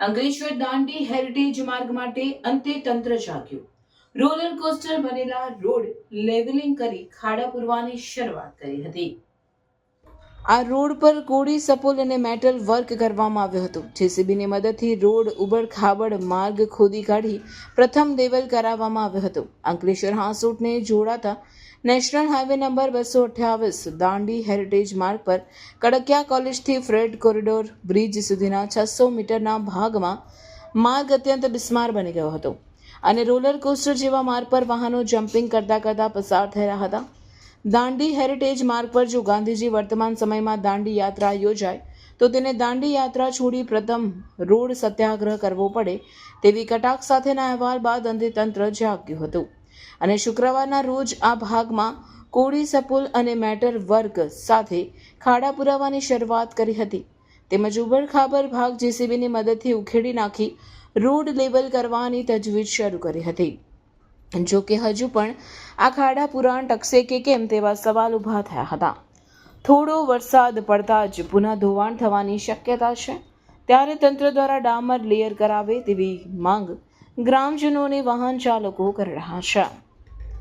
Ankleshwar Dandi heritage માર્ગ માટે અંતે તંત્ર જાગ્યું રોલર કોસ્ટર બનેલા રોડ લેવલિંગ કરી ખાડા પૂરવાની શરૂઆત કરી હતી. આ રોડ પર કોડી, સપોલ અને મેટલ વર્ક કરવામાં આવ્યું હતું. જેસીબીની મદદથી રોડ, ઉબડ, ખાબડ, માર્ગ ખોદી કાઢી પ્રથમ લેવલ કરાવવામાં આવ્યો હતો. અંકલેશ્વર હાંસોટને જોડાતા નેશનલ હાઈવે નંબર બસો અઠ્યાવીસ, દાંડી હેરિટેજ માર્ગ પર કડકિયા કોલેજથી ફ્રેડ કોરિડોર બ્રિજ સુધીના છસો મીટરના ભાગમાં માર્ગ અત્યંત બિસ્માર બની ગયો હતો. અને રોલર કોસ્ટર જેવા માર્ગ પર વાહનો જમ્પિંગ કરતા કરતા પસાર રહ્યા હતા. દાંડી હેરિટેજ માર્ગ પર જો ગાંધીજી વર્તમાન સમયમાં દાંડી યાત્રા યોજાય, તો તેને દાંડી યાત્રા છોડી પ્રથમ રોડ સત્યાગ્રહ કરવો પડે તેવી કટાક્ષ સાથેના અહેવાલ બાદ અંતે તંત્ર જાગ્યું હતું. અને શુક્રવારના રોજ આ ભાગમાં કોળી, સપુલ અને મેટર વર્ક સાથે ખાડા પુરાવાની શરૂઆત કરી હતી. તેમજ ઉબડખાબર ભાગ જેસીબીની મદદથી ઉખેડી નાખી રોડ લેવલ કરવાની તજવીજ શરૂ કરી હતી. જો કે હજુ પણ આ ખાડા પુરાણ ટકશે કે કેમ તેવા સવાલ ઊભા થયા હતા. થોડો વરસાદ પડતા જ પુનઃ ધોવાણ થવાની શક્યતા છે. ત્યારે તંત્ર દ્વારા ડામર લેયર કરાવે તેવી માંગ ગ્રામજનોને વાહન ચાલકો કરી રહ્યા છે.